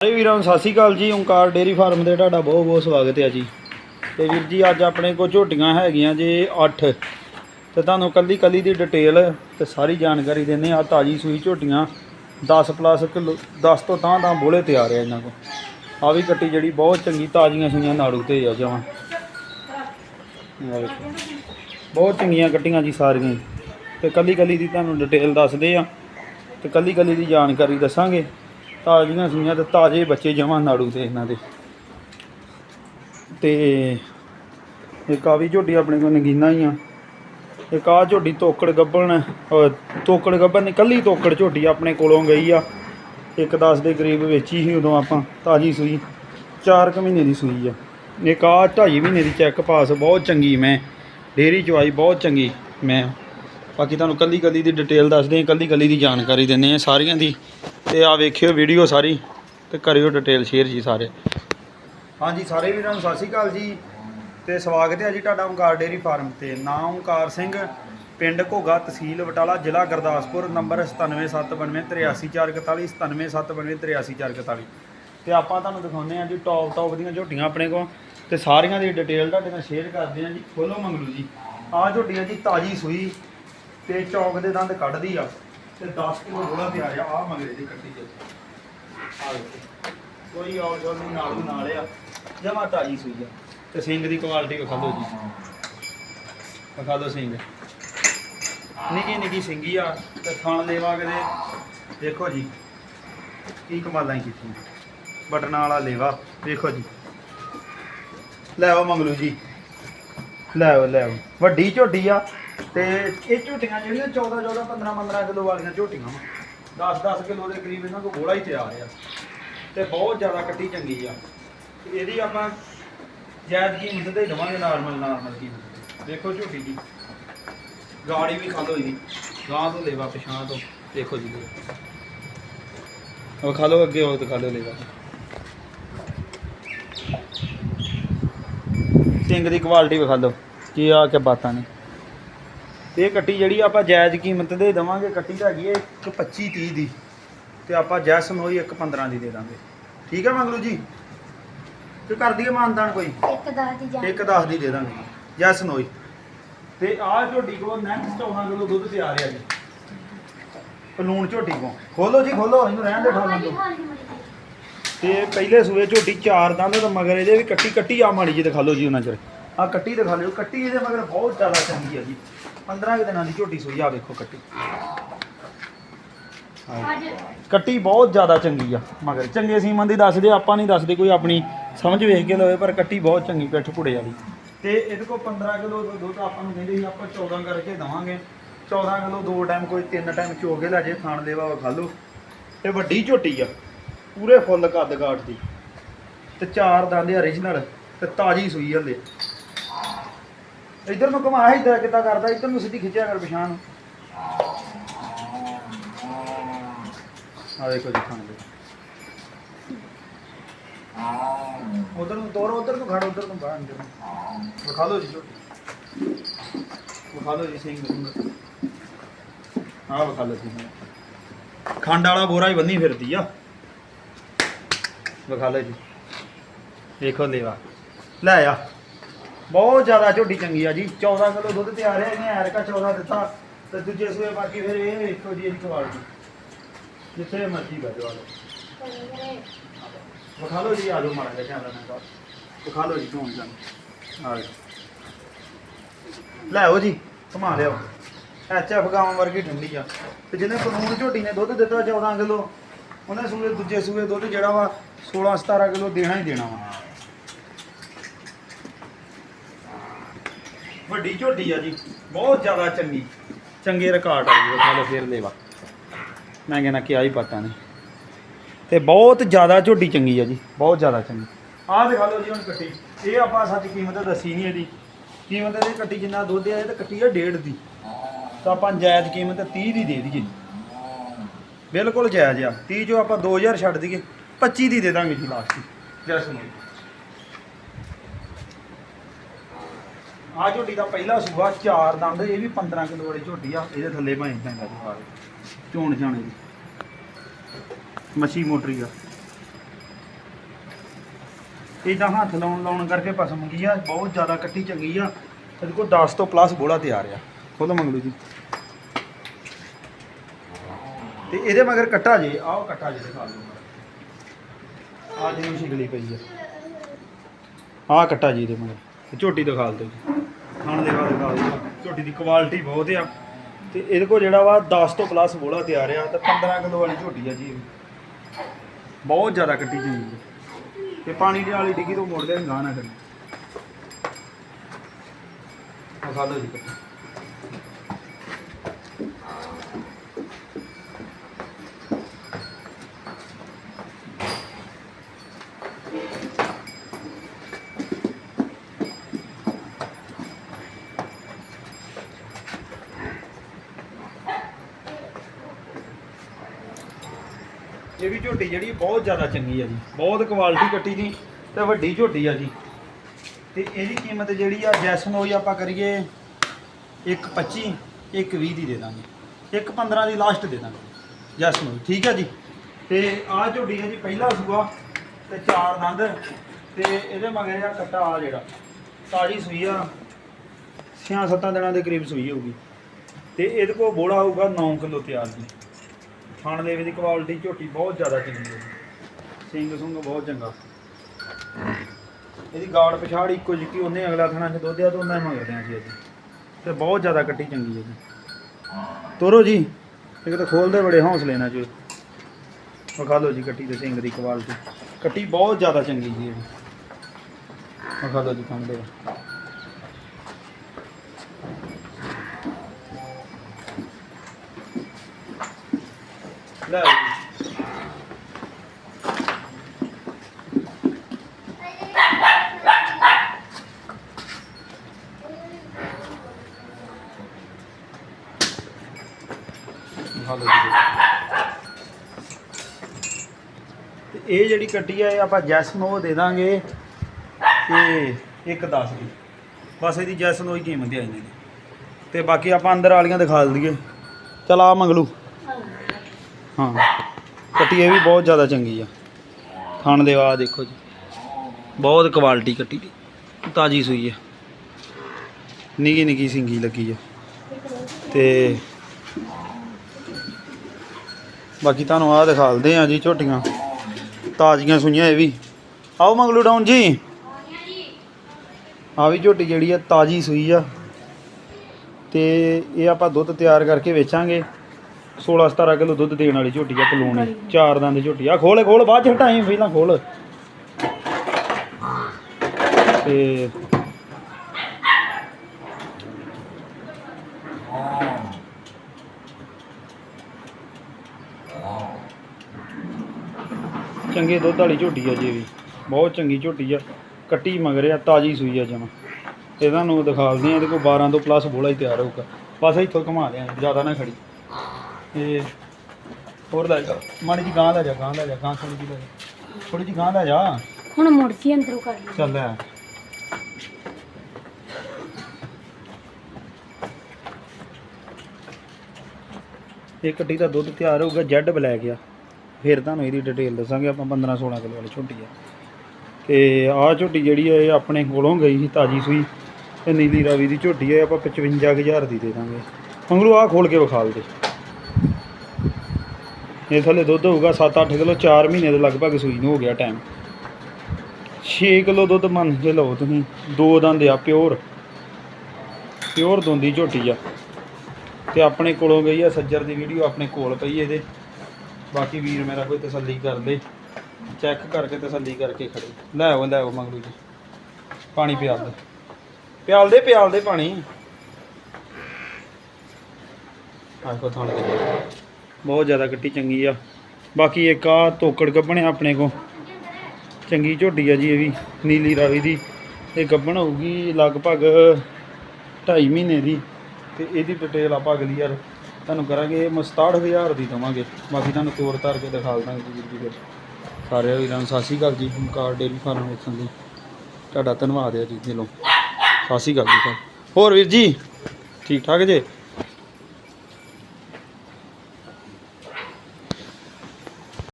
ਸਾਰੇ ਵੀਰਾਂ ਨੂੰ ਸਤਿ ਸ਼੍ਰੀ ਅਕਾਲ ਜੀ, ਓਂਕਾਰ ਡੇਰੀ ਫਾਰਮ ਦੇ ਤੁਹਾਡਾ ਬਹੁਤ ਬਹੁਤ ਸਵਾਗਤ ਹੈ ਜੀ। ਤੇ ਵੀਰ ਜੀ, ਅੱਜ ਆਪਣੇ ਕੋਲ ਝੋਟੀਆਂ ਹੈਗੀਆਂ ਜੇ 8 ਤੇ ਤੁਹਾਨੂੰ ਕੱਲੀ ਕੱਲੀ ਦੀ ਡਿਟੇਲ ਤੇ ਸਾਰੀ ਜਾਣਕਾਰੀ ਦਿੰਦੇ ਆ ਤਾਜੀ ਸੂਈ ਝੋਟੀਆਂ 10 ਪਲੱਸ ਕਿਲੋ 10 ਤੋਂ ਤਾਂ ਤਾਂ ਬੋਲੇ ਤਿਆਰ ਆ ਇਹਨਾਂ ਕੋਲ। ਆ ਵੀ ਕੱਟੀ ਜਿਹੜੀ ਬਹੁਤ ਚੰਗੀ ਤਾਜ਼ੀਆਂ ਸੂਈਆਂ ਨਾੜੂ ਤੇ ਆ ਜਾਵਾਂ। ਬਹੁਤ ਚੰਗੀਆਂ ਕੱਟੀਆਂ ਜੀ ਸਾਰੀਆਂ। ਹੀ। ਤੇ ਕੱਲੀ ਕੱਲੀ ਦੀ ਤੁਹਾਨੂੰ ਡਿਟੇਲ ਦੱਸਦੇ ਆ ਤੇ ਕੱਲੀ ਕੱਲੀ ਦੀ ਜਾਣਕਾਰੀ ਦੱਸਾਂਗੇ। ਤਾਜ਼ੀਆਂ ਸੂਈਆਂ ਤੇ ਤਾਜ਼ੇ ਬੱਚੇ ਜਮਾਂ ਨਾੜੂ ਤੇ ਇਹਨਾਂ ਦੇ। ਤੇ ਇੱਕ ਆ ਵੀ ਝੋਟੀ ਆਪਣੇ ਕੋਲ ਨਗੀਨਾ ਹੀ ਆ। ਇੱਕ ਆ ਝੋਟੀ ਤੋਕੜ ਗੱਬਣ ਤੋਕੜ ਗੱਬਣ ਨਹੀਂ, ਕੱਲੀ ਤੋਕੜ ਝੋਟੀ ਆਪਣੇ ਕੋਲੋਂ ਗਈ ਆ। ਇੱਕ 10 ਦੇ ਕਰੀਬ ਵੇਚੀ ਸੀ ਉਦੋਂ ਆਪਾਂ, ਤਾਜੀ ਸੂਈ 4 ਕੁ ਮਹੀਨੇ ਦੀ ਸੂਈ ਆ। ਇੱਕ ਆ ਢਾਈ ਮਹੀਨੇ ਦੀ ਚੈੱਕ ਪਾਸ ਬਹੁਤ ਚੰਗੀ ਮੈਂ ਡੇਰੀ ਚਵਾਈ ਬਹੁਤ ਚੰਗੀ ਮੈਂ। ਬਾਕੀ ਤੁਹਾਨੂੰ ਕੱਲੀ ਕੱਲੀ ਦੀ ਡਿਟੇਲ ਦੱਸਦੇ ਹਾਂ ਕੱਲੀ ਕੱਲੀ ਦੀ ਜਾਣਕਾਰੀ ਦਿੰਦੇ ਆ ਸਾਰੀਆਂ ਦੀ। ਤੇ ਆ ਵੇਖਿਓ ਵੀਡੀਓ ਸਾਰੀ ਤੇ ਕਰਿਓ ਡਿਟੇਲ ਸ਼ੇਅਰ ਜੀ ਸਾਰੇ। ਹਾਂਜੀ, ਸਾਰੇ ਵੀਰਾਂ ਨੂੰ ਸਤਿ ਸ਼੍ਰੀ ਅਕਾਲ ਜੀ। ਤੇ ਸਵਾਗਤ ਹੈ ਜੀ ਤੁਹਾਡਾ ਓਂਕਾਰ ਡੇਰੀ ਫਾਰਮ ਤੇ। ਨਾਮ ਓਂਕਾਰ ਸਿੰਘ, ਪਿੰਡ ਘੋਗਾ ਤਹਿਸੀਲ ਬਟਾਲਾ, ਜ਼ਿਲ੍ਹਾ ਗੁਰਦਾਸਪੁਰ, ਨੰਬਰ 9779383441 9779383441 ਤੇ ਆਪਾਂ ਤੁਹਾਨੂੰ ਦਿਖਾਉਂਦੇ ਆ ਜੀ ਟੌਪ ਟੌਪ ਦੀਆਂ ਝੋਟੀਆਂ ਆਪਣੇ ਕੋਲ। ਤੇ ਸਾਰੀਆਂ ਦੀ ਡਿਟੇਲ ਤੁਹਾਡੇ ਨਾਲ ਸ਼ੇਅਰ ਕਰਦੇ ਆ ਜੀ। ਖੋਲੋ ਮੰਗਲੂ ਜੀ। ਆਹ ਝੋਟੀ ਆ ਜੀ ਤਾਜੀ ਸੂਈ ਤੇ ਚੌਕ ਦੇ ਦੰਦ ਕੱਢਦੀ ਆ ਤੇ 10 ਕਿਲੋ ਗੋਲਾ ਤਿਆਰ ਆ ਆਹ ਮਗਰੇ ਦੀ ਕੱਟੀ ਆ ਵੇਖੋ। ਕੋਈ ਔਰ ਜੋ ਨਹੀਂ ਨਾਲ ਦੀ ਨਾਲ ਆ। ਜਮਾ ਤਾਜੀ ਸੂਈ ਆ। ਤੇ ਸਿੰਘ ਦੀ ਕੁਆਲਿਟੀ ਵਿਖਾ ਦਿਓ ਜੀ। ਵਿਖਾ ਦਿਓ ਸਿੰਘ ਨਿੱਕੀ ਨਿੱਕੀ ਸਿੰਗੀ ਆ ਤੇ ਥਣ ਲੇਵਾ ਕਦੇ ਦੇਖੋ ਜੀ ਕੀ ਕਮਾਲਾਂ ਹੀ ਕੀਤੀ ਬਟਨਾਂ ਵਾਲਾ ਲੇਵਾ। ਦੇਖੋ ਜੀ। ਲੈ ਆਓ ਮੰਗਲੂ ਜੀ। ਲੈ ਆਓ ਲੈ ਆਓ। ਵੱਡੀ ਝੋਟੀ ਆ ਤੇ ਇਹ ਝੋਟੀਆਂ ਜਿਹੜੀਆਂ 14 14 15 15 ਕਿਲੋ ਵਾਲੀਆਂ ਝੋਟੀਆਂ ਵਾ। 10 10 ਕਿਲੋ ਦੇ ਕਰੀਬ ਇਹਨਾਂ ਕੋਲ ਗੋਲਾ ਹੀ ਤਿਆਰ ਆ। ਤੇ ਬਹੁਤ ਜ਼ਿਆਦਾ ਕੱਟੀ ਚੰਗੀ ਆ। ਤੇ ਇਹਦੀ ਆਪਾਂ ਜਾਇਜ਼ ਕੀਮਤ ਤੇ ਦਵਾਂਗੇ ਨਾਰਮਲ ਨਾਰਮਲ ਕੀਮਤ ਦੇਖੋ ਝੋਟੀ ਦੀ। ਗਾੜੀ ਵੀ ਖਾ ਲੋ ਇਹਦੀ। ਗਾਂ ਤੋਂ ਲੇਵਾ ਪਛਾਂ ਤੋਂ। ਦੇਖੋ ਜੀ। ਉਹ ਖਾ ਲੋ ਅੱਗੇ ਉਹ ਦਿਖਾ ਲੋ ਲੇਵਾ। ਸਿੰਘ ਦੀ ਕੁਆਲਿਟੀ ਵਿਖਾ ਲਓ ਕੀ ਆ ਕੇ ਬਾਤਾਂ ਨੇ। ਤੇ ਇਹ ਕੱਟੀ ਜਿਹੜੀ ਆਪਾਂ ਜਾਇਜ਼ ਕੀਮਤ ਦੇ ਦੇਵਾਂਗੇ ਕੱਟੀ ਤਾਂ ਹੈਗੀ ਹੈ 125 30 ਦੀ ਤੇ ਆਪਾਂ ਜੈਸਨ ਹੋਈ 115 ਦੀ ਦੇ ਦਾਂਗੇ। ਠੀਕ ਹੈ ਮੰਗਲੂ ਜੀ? ਤੇ ਕਰ ਦਈਏ ਮਾਨਦਾਨ ਕੋਈ? ਇੱਕ ਦਸ ਦੀ ਜਾਨ ਇੱਕ 10 ਦੀ ਦੇ ਦਾਂਗੇ ਜੈਸਨ ਹੋਈ ਤੇ ਆਹ ਝੋਟੀ ਕੋਲ ਨੈਕਸਟ 14 ਕਿਲੋ ਦੁੱਧ ਤਿਆਰ ਆ ਜੀ। ਪਲੂਣ ਝੋਟੀ ਕੋ ਖੋਲੋ ਜੀ ਖੋਲੋ ਇਹਨੂੰ ਰਹਿਣ ਦੇ ਠਾਲਾਂ ਤੋਂ ਤੇ ਪਹਿਲੇ ਸੂਏ ਝੋਟੀ ਚਾਰ ਦੰਦ ਤੇ ਮਗਰ ਇਹਦੇ ਵੀ ਕੱਟੀ ਕੱਟੀ ਆ ਮਾੜੀ ਜੀ ਦਿਖਾ ਲਓ ਜੀ ਉਹਨਾਂ ਚਿਰ। ਆ ਕੱਟੀ ਦਿਖਾ ਲਿਓ, ਕੱਟੀ ਇਹਦੇ ਮਗਰ ਬਹੁਤ ਜ਼ਿਆਦਾ ਚੰਗੀ ਆ ਜੀ। 15 ਕੁ ਦਿਨਾਂ ਦੀ ਝੋਟੀ ਸੂਈ ਆ ਵੇਖੋ ਕੱਟੀ। ਆਹ। ਕੱਟੀ ਬਹੁਤ ਜ਼ਿਆਦਾ ਚੰਗੀ ਆ, ਮਗਰ ਚੰਗੇ ਸੀਮਨ ਦੀ ਦੱਸਦੇ, ਆਪਾਂ ਨਹੀਂ ਦੱਸਦੇ, ਕੋਈ ਆਪਣੀ ਸਮਝ ਵੇਖ ਕੇ ਲਵੇ, ਪਰ ਕੱਟੀ ਬਹੁਤ ਚੰਗੀ, ਪਿੱਠ ਪੁੜੇ ਵਾਲੀ। ਤੇ ਇਹਦੇ ਕੋਲ 15 ਕਿਲੋ ਦੁੱਧ ਆਪਾਂ ਨੂੰ ਕਹਿੰਦੇ ਸੀ, ਆਪਾਂ 14 ਕਰਕੇ ਦਵਾਂਗੇ। 14 ਕਿਲੋ ਦੋ ਟਾਈਮ ਕੋਈ ਤਿੰਨ ਟਾਈਮ ਚੋ ਕੇ ਲੈ ਜੇ, ਖਾਣ ਦੇਵਾ ਖਾ ਲਓ। ਇਹ ਵੱਡੀ ਝੋਟੀ ਆ। ਪੂਰੇ ਫੁੱਲ ਕੱਦ ਕਾਠ ਦੀ। ਤੇ ਚਾਰ ਦੰਦ origignal ਤੇ ਤਾਜੀ ਸੂਈ ਹਲੇ ਇਧਰ ਨੂੰ ਘੁਮਾ, ਇਧਰ ਕਿੱਦਾਂ ਕਰਦਾ, ਇਧਰ ਨੂੰ ਸਿੱਧੀ ਖਿੱਚਿਆ ਕਰ ਪਛਾਣ। ਆ ਦੇਖੋ ਜੀ, ਖਾਣ ਦੇ। ਉਧਰ ਨੂੰ ਤੋਰ, ਉਧਰ ਨੂੰ ਖੜ, ਉਧਰ ਨੂੰ ਬਾਹਰ ਅੰਦਰ ਵਿਖਾ ਲਓ ਜੀ ਝੋਟੀ ਵਿਖਾ ਲਓ ਜੀ ਸਿੰਘ ਸਿੰਘ ਵਿਖਾ ਲਓ ਜੀ। ਖੰਡ ਵਾਲਾ ਬੋਰਾ ਹੀ ਬੰਨੀ ਫਿਰਦੀ ਆ। ਵਿਖਾ ਲਓ ਜੀ। ਦੇਖੋ ਲੇਵਾ। ਲੈ ਆ। ਬਹੁਤ ਜ਼ਿਆਦਾ ਝੋਟੀ ਚੰਗੀ ਆ ਜੀ। 14 ਕਿਲੋ ਦੁੱਧ ਤਿਆਰ ਹੈ, ਇਹਨੇ ਐਰਕਾ 14 ਦਿੱਤਾ। ਤੇ ਦੂਜੇ ਸੂਏ ਬਾਕੀ ਫਿਰ ਇਹ ਵੇਖੋ ਜੀ, ਇਹਦੀ ਕੁਆਲਿਟੀ ਜਿੱਥੇ ਮਰਜ਼ੀ ਬੈਠੋ ਵਿਖਾ ਲਓ ਜੀ, ਆ ਜਾਓ ਮਾੜਾ ਜਿਹਾ ਕੈਮਰਾ ਨਾਲ ਵਿਖਾ। ਲਓ ਜੀ ਕੌਣ ਜਾਨ ਆ ਲੈ ਆਓ ਜੀ, ਘੁਮਾ ਲਿਓ ਐਚ ਐਫ ਗਾਵਾਂ ਵਰਗੀ ਠੰਡੀ ਆ। ਤੇ ਜਿਹਨੇ ਕਾਨੂੰਨ ਝੋਟੀ ਨੇ ਦੁੱਧ ਦਿੱਤਾ 14 ਕਿਲੋ, ਉਹਨੇ ਸੂਏ, ਦੂਜੇ ਸੂਏ ਦੁੱਧ ਜਿਹੜਾ ਵਾ 16 17 ਕਿਲੋ ਦੇਣਾ ਹੀ ਦੇਣਾ ਵਾ। ਵੱਡੀ ਝੋਟੀ ਆ ਜੀ, ਬਹੁਤ ਜ਼ਿਆਦਾ ਚੰਗੀ। ਚੰਗੇ ਰਿਕਾਰਡ ਆ ਜੀ ਵਿਖਾ ਲਓ ਫੇਰ ਲੈਵਾ। ਮੈਂ ਕਹਿੰਦਾ ਕਿ ਆਹੀ ਪਤਾ ਨਹੀਂ। ਤੇ ਬਹੁਤ ਜ਼ਿਆਦਾ ਝੋਟੀ ਚੰਗੀ ਆ ਜੀ, ਬਹੁਤ ਜ਼ਿਆਦਾ ਚੰਗੀ। ਆਹ ਦਿਖਾ ਲਓ ਜੀ ਹੁਣ ਕੱਟੀ। ਇਹ ਆਪਾਂ ਸੱਚ ਕੀਮਤ ਦੱਸੀ ਨਹੀਂ ਇਹਦੀ। ਕੀਮਤ ਇਹਦੀ ਕੱਟੀ ਜਿੰਨਾ ਦੁੱਧ ਆ, ਇਹ ਤਾਂ ਕੱਟੀ ਆ ਡੇਢ ਦੀ। ਤਾਂ ਆਪਾਂ ਜਾਇਜ਼ ਕੀਮਤ 30 ਦੀ ਦੇ ਦਈਏ। ਬਿਲਕੁਲ ਜਾਇਜ਼ ਆ। 30 ਜੋ ਆਪਾਂ 2000 ਛੱਡ ਦਈਏ। 25 ਦੀ ਦੇ ਦਾਂਗੇ ਜੀ ਲਾਸਟ ਜੈ। ਸੁਣੋ ਆ ਝੋਟੀ ਦਾ ਪਹਿਲਾ ਸੂਆ ਚਾਰ ਦੰਦ, ਇਹ ਵੀ 15 ਕਿਲੋ ਵਾਲੀ ਝੋਟੀ ਆ। ਇਹਦੇ ਥੱਲੇ ਭਾਵੇਂ ਚੰਗਾ ਜੀ ਚੋਣ ਜਾਣੇ ਦੀ ਮੱਛੀ ਮੋਟਰੀ ਆ। ਇਦਾਂ ਹੱਥ ਲਾਉਣ ਲਾਉਣ ਕਰਕੇ ਪਸਮ ਗਈ ਆ। ਬਹੁਤ ਜ਼ਿਆਦਾ ਕੱਟੀ ਚੰਗੀ ਆ। ਇਹਦੇ ਕੋਲ 10 ਤੋਂ ਪਲੱਸ ਬੋਲਾ ਤਿਆਰ ਆ। ਖੋਲੋ ਮੰਗਲੂ ਜੀ। ਤੇ ਇਹਦੇ ਮਗਰ ਕੱਟਾ ਜੇ, ਆਹ ਕੱਟਾ ਜੇ ਦਿਖਾ ਦਿਓ। ਆ ਜਿਹਨੂੰ ਛਿਗਲੀ ਪਈ ਆ। ਆਹ ਕੱਟਾ ਜੀ ਦੇ ਮਗਰ ਤੇ ਝੋਟੀ ਦਿਖਾ ਦਿਓ ਜੀ। ਖਾਣ ਦੇ ਬਾਅਦ ਦਿਖਾ ਦਿਓ। ਝੋਟੀ ਦੀ ਕੁਆਲਿਟੀ ਬਹੁਤ ਆ। ਤੇ ਇਹਦੇ ਕੋਲ ਜਿਹੜਾ ਵਾ 10 ਤੋਂ ਪਲੱਸ ਬੋਲਾ ਤਿਆਰ ਆ ਤੇ 15 ਕਿਲੋ ਵਾਲੀ ਝੋਟੀ ਆ ਜੀ ਬਹੁਤ ਜ਼ਿਆਦਾ ਕੱਟੀ ਚੰਗੀ ਹੈ ਤੇ ਪਾਣੀ ਦੀ ਵਾਲੀ ਡਿੱਗੀ ਤੋਂ ਮੋੜ ਲਿਆ ਗਾਂ ਨਾ ਕਰੀ। ਆ ਖਾ ਲਓ ਜੀ। ਕੱਟੀ ਇਹ ਵੀ ਝੋਟੀ ਜਿਹੜੀ ਬਹੁਤ ਜ਼ਿਆਦਾ ਚੰਗੀ ਆ ਜੀ, ਬਹੁਤ ਕੁਆਲਿਟੀ ਕੱਟੀ ਦੀ ਤੇ ਵੱਡੀ ਝੋਟੀ ਆ ਜੀ। ਤੇ ਇਹਦੀ ਕੀਮਤ ਜਿਹੜੀ ਆ ਜੈਸਨ ਹੋਈ ਆਪਾਂ ਕਰੀਏ 1.25 1.20 ਦੀ ਦੇ ਦਾਂਗੇ। 1.15 ਦੀ ਲਾਸਟ ਦੇ ਦਾਂਗੇ ਜੈਸਨ ਹੋਈ ਠੀਕ ਹੈ ਜੀ? ਤੇ ਆਹ ਝੋਟੀ ਹੈ ਜੀ, ਪਹਿਲਾ ਸੂਆ ਤੇ ਚਾਰ ਦੰਦ ਤੇ ਇਹਦੇ ਮਗਰ ਆ ਕੱਟਾ ਆ ਜਿਹੜਾ, ਤਾਜੀ ਸੂਈ ਆ। 6-7 ਦਿਨਾਂ ਦੇ ਕਰੀਬ ਸੂਈ ਹੋਊਗੀ। ਤੇ ਇਹਦੇ ਕੋਲ ਬੋੜਾ ਹੋਊਗਾ 9 ਕਿਲੋ ਤਿਆਰ ਜੀ ਖਾਣ ਦੇ ਦੀ ਕੁਆਲਿਟੀ ਝੋਟੀ ਬਹੁਤ ਜ਼ਿਆਦਾ ਚੰਗੀ ਹੈ। ਸਿੰਘ ਸੁੰਗ ਬਹੁਤ ਚੰਗਾ। ਇਹਦੀ ਗਾੜ ਪਛਾੜ ਇੱਕੋ ਜਿਹੀ ਉਹਨੇ ਅਗਲਾ ਥਣਾ ਚ ਦੋਧਿਆ ਤੋਂ ਉਹਨਾਂ ਮੰਗਦੇ ਆ ਜੀ ਅੱਜ ਤੇ ਬਹੁਤ ਜ਼ਿਆਦਾ ਕੱਟੀ ਚੰਗੀ ਹੈ ਜੀ। ਤੋਰੋ ਜੀ, ਇੱਕ ਤਾਂ ਖੋਲਦੇ ਬੜੇ ਹੌਸਲੇ ਨਾਲ ਜੀ। ਵਿਖਾ ਲਓ ਜੀ ਕੱਟੀ ਦੇ ਸਿੰਘ ਦੀ ਕੁਆਲਿਟੀ ਕੱਟੀ ਬਹੁਤ ਜ਼ਿਆਦਾ ਚੰਗੀ ਜੀ ਇਹਦੀ। ਵਿਖਾ ਲਓ ਜੀ ਕੰਮ ਦੇ। ਲੈ ਇਹ ਜਿਹੜੀ ਕੱਟੀ ਆ, ਇਹ ਆਪਾਂ ਜੈਸ ਨੂੰ ਉਹ ਦੇ ਦਾਂਗੇ ਤੇ ਇੱਕ 10 ਦੀ। ਬਸ ਇਹਦੀ ਜੈਸਨੋ ਹੀ ਕੀਮਤ ਹੈ ਦੀ ਤੇ ਬਾਕੀ ਆਪਾਂ ਅੰਦਰ ਵਾਲੀਆਂ ਦਿਖਾ ਦਈਏ। ਚਲ ਆ ਮੰਗਲੂ। ਹਾਂ। ਕੱਟੀ ਇਹ ਵੀ ਬਹੁਤ ਜ਼ਿਆਦਾ ਚੰਗੀ ਆ। ਖਾਣ ਦੇ ਬਾਅਦ ਦੇਖੋ ਜੀ। ਬਹੁਤ ਕੁਆਲਿਟੀ ਕੱਟੀ ਦੀ। ਤਾਜੀ ਸੂਈ ਆ। ਨਿੱਕੀ ਨਿੱਕੀ ਸਿੰਗੀ ਲੱਗੀ ਆ। ਤੇ ਬਾਕੀ ਤੁਹਾਨੂੰ ਆਹ ਦਿਖਾਲਦੇ ਆ ਜੀ ਝੋਟੀਆਂ। ਤਾਜ਼ੀਆਂ ਸੂਈਆਂ ਇਹ ਵੀ। ਆਓ ਮੰਗਲੂ ਡਾਊਨ ਜੀ। ਆ ਵੀ ਝੋਟੀ ਜਿਹੜੀ ਆ ਤਾਜੀ ਸੂਈ ਆ। ਤੇ ਇਹ ਆਪਾਂ ਦੁੱਧ ਤਿਆਰ ਕਰਕੇ ਵੇਚਾਂਗੇ। 16 17 ਕਿਲੋ ਦੁੱਧ ਦੇਣ ਵਾਲੀ ਝੋਟੀ ਆ ਪਲੂਣੀ ਚਾਰ ਦੰਦ ਝੋਟੀ ਆ। ਖੋਲੇ ਖੋਲ ਬਾਅਦ ਚ ਹਟਾਈ ਪਹਿਲਾਂ ਖੋਲ। ਤੇ ਚੰਗੇ ਦੁੱਧ ਵਾਲੀ ਝੋਟੀ ਆ ਜੀ ਵੀ। ਬਹੁਤ ਚੰਗੀ ਝੋਟੀ ਆ। ਕੱਟੀ ਮਗਰ ਆ ਤਾਜੀ ਸੂਈ ਆ ਜਮਾ। ਇਹ ਤੁਹਾਨੂੰ ਦਿਖਾਲਦੇ ਆ ਇਹਦੇ ਕੋਲ 12 ਤੋਂ ਪਲੱਸ ਬੋਲਾ ਹੀ ਤਿਆਰ ਹੋਊਗਾ। ਬਸ ਇੱਥੋਂ ਘੁਮਾ ਲਿਆ ਜ਼ਿਆਦਾ ਨਾ ਖੜੀ। ਤੇ ਹੋਰ ਲੈ ਜਾ ਮਾੜੀ ਜੀ ਗਾਂ ਲੈ ਜਾ ਗਾਂ ਲੈ ਜਾ ਗਾਂ ਥੋੜੀ ਜੀ ਲੈ ਜਾ। ਥੋੜੀ ਜੀ ਗਾਂ ਲੈ ਜਾ। ਹੁਣ ਮੁੜ ਕੇ ਅੰਦਰੋਂ ਕਰ ਲਈ ਚੱਲ ਲੈ। ਇਹ ਕੱਟੀ ਦਾ ਦੁੱਧ ਤਿਆਰ ਹੋਊਗਾ ਜੈਡ ਬਲੈਕ ਆ। ਫਿਰ ਤੁਹਾਨੂੰ ਇਹਦੀ ਡਿਟੇਲ ਦੱਸਾਂਗੇ ਆਪਾਂ 15 16 ਕਿਲੋ ਵਾਲੀ ਝੋਟੀ ਆ। ਤੇ ਆਹ ਝੋਟੀ ਜਿਹੜੀ ਆ ਇਹ ਆਪਣੇ ਕੋਲੋਂ ਗਈ ਸੀ ਤਾਜੀ ਸੂਈ। ਤੇ ਨੀਲੀ ਰਾਵੀ ਦੀ ਝੋਟੀ ਇਹ ਆਪਾਂ 55000 ਦੀ ਦੇ ਦਾਂਗੇ। ਮੰਗਲੂ ਆਹ ਖੋਲ ਕੇ ਵਿਖਾਲ ਦੇ। ਇਹ ਥੱਲੇ ਦੁੱਧ ਹੋਊਗਾ 7-8 ਕਿਲੋ 4 ਮਹੀਨੇ ਦੇ ਲਗਭਗ ਸੂਈ ਨੂੰ ਹੋ ਗਿਆ ਟਾਈਮ 6 ਕਿਲੋ ਦੁੱਧ ਮੰਨ ਕੇ ਲਓ ਤੁਸੀਂ, ਦੋ ਦੰਦ ਆ ਪਿਓਰ ਪਿਓਰ ਦੋਂਦੀ ਝੋਟੀ ਆ। ਤੇ ਆਪਣੇ ਕੋਲੋਂ ਗਈ ਆ ਸੱਜਰ ਦੀ ਵੀਡੀਓ ਆਪਣੇ ਕੋਲ ਪਈ ਇਹਦੇ। ਬਾਕੀ ਵੀਰ ਮੇਰਾ ਕੋਈ ਤਸੱਲੀ ਕਰ ਦੇ ਚੈੱਕ ਕਰਕੇ ਤਸੱਲੀ ਕਰਕੇ ਖੜੇ। ਲੈ ਆਓ ਲੈ ਆਓ ਮੰਗਲੂ ਜੀ। ਪਾਣੀ ਪਿਆਲ ਦੇ। ਪਿਆਲ ਦੇ ਪਿਆਲ ਦੇ ਪਾਣੀ। ਆਖੋ ਥਾਣ ਤੇ। ਬਹੁਤ ਜ਼ਿਆਦਾ ਕੱਟੀ ਚੰਗੀ ਆ। ਬਾਕੀ ਇੱਕ ਆ ਤੋਕੜ ਗੱਬਣੇ ਆਪਣੇ ਕੋ ਚੰਗੀ ਝੋਟੀ ਆ ਜੀ ਇਹ ਵੀ, ਨੀਲੀ ਰਾਵੀ ਦੀ। ਇਹ ਗੱਬਣ ਹੋਊਗੀ ਲਗਭਗ 2.5 ਮਹੀਨੇ ਦੀ। ਤੇ ਇਹਦੀ ਡਿਟੇਲ ਆਪਾਂ ਅਗਲੀ ਯਾਰ ਤੁਹਾਨੂੰ ਕਰਾਂਗੇ। ਇਹ 67000 ਦੀ ਦਵਾਂਗੇ। ਬਾਕੀ ਤੁਹਾਨੂੰ ਤੋਰ ਤਾਰ ਕੇ ਦਿਖਾ ਦਾਂਗੇ ਜੀ ਵੀਰ ਜੀ। ਸਾਰੇ ਵੀਰਾਂ ਨੂੰ ਸਤਿ ਸ਼੍ਰੀ ਅਕਾਲ ਜੀ। ਹਮਕਾਰ ਡੇਰੀ ਫਾਰਮ ਵੇਖਣ ਲਈ। ਤੁਹਾਡਾ ਧੰਨਵਾਦ ਹੈ ਜੀ ਦਿਲੋਂ। ਸਤਿ ਸ਼੍ਰੀ ਅਕਾਲ ਜੀ ਸਰ ਹੋਰ ਵੀਰ ਜੀ, ਠੀਕ ਠਾਕ ਜੇ?